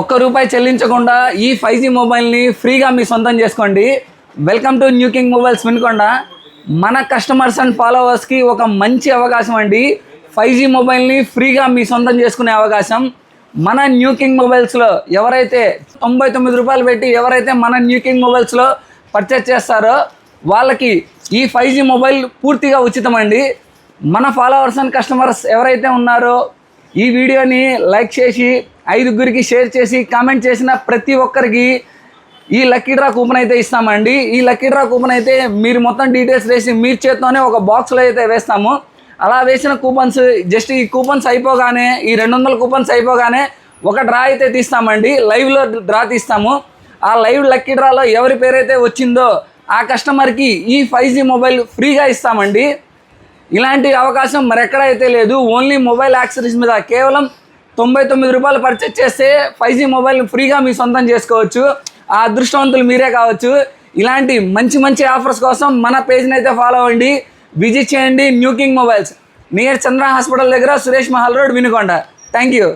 ఒక్క రూపాయి చెల్లించకుండా ఈ ఫైవ్ జీ మొబైల్ని ఫ్రీగా మీ సొంతం చేసుకోండి. Welcome to new king mobiles Vinukonda. మన కస్టమర్స్ అండ్ ఫాలోవర్స్కి ఒక మంచి అవకాశం అండి. ఫైవ్ జీ మొబైల్ని ఫ్రీగా మీ సొంతం చేసుకునే అవకాశం. మన న్యూ కింగ్ మొబైల్స్లో ఎవరైతే తొంభై తొమ్మిది రూపాయలు పెట్టి ఎవరైతే మన న్యూ కింగ్ మొబైల్స్లో పర్చేస్ చేస్తారో వాళ్ళకి ఈ ఫైవ్ జీ మొబైల్ పూర్తిగా ఉచితమండి మన ఫాలోవర్స్ అండ్ కస్టమర్స్ ఎవరైతే ఉన్నారో ఈ వీడియోని లైక్ చేసి ఐదుగురికి షేర్ చేసి కామెంట్ చేసిన ప్రతి ఒక్కరికి ఈ లక్కీ డ్రా కూపన్ అయితే ఇస్తామండి. ఈ లక్కీ డ్రా కూపన్ అయితే మీరు మొత్తం డీటెయిల్స్ వేసి మీరు చేత్తోనే ఒక బాక్స్లో అయితే వేస్తాము. అలా వేసిన కూపన్స్ జస్ట్ ఈ కూపన్స్ అయిపోగానే ఈ రెండు వందల కూపన్స్ అయిపోగానే ఒక డ్రా అయితే తీస్తామండి. లైవ్లో డ్రా తీస్తాము. ఆ లైవ్ లక్కీ డ్రాలో ఎవరి పేరైతే వచ్చిందో ఆ కస్టమర్కి ఈ ఫైవ్ జీ మొబైల్ ఫ్రీగా ఇస్తామండి. ఇలాంటి అవకాశం మరెక్కడైతే లేదు. ఓన్లీ మొబైల్ యాక్సరీస్ మీద కేవలం తొంభై తొమ్మిది రూపాయలు పర్చేస్ చేస్తే ఫైవ్ జీ మొబైల్ ఫ్రీగా మీ సొంతం చేసుకోవచ్చు. ఆ అదృష్టవంతులు మీరే కావచ్చు. ఇలాంటి మంచి మంచి ఆఫర్స్ కోసం మన పేజ్ని అయితే ఫాలో అవ్వండి. విజిట్ చేయండి new king mobiles. Near Chandra hospital దగ్గర Suresh Mahal road Vinukonda. Thank you.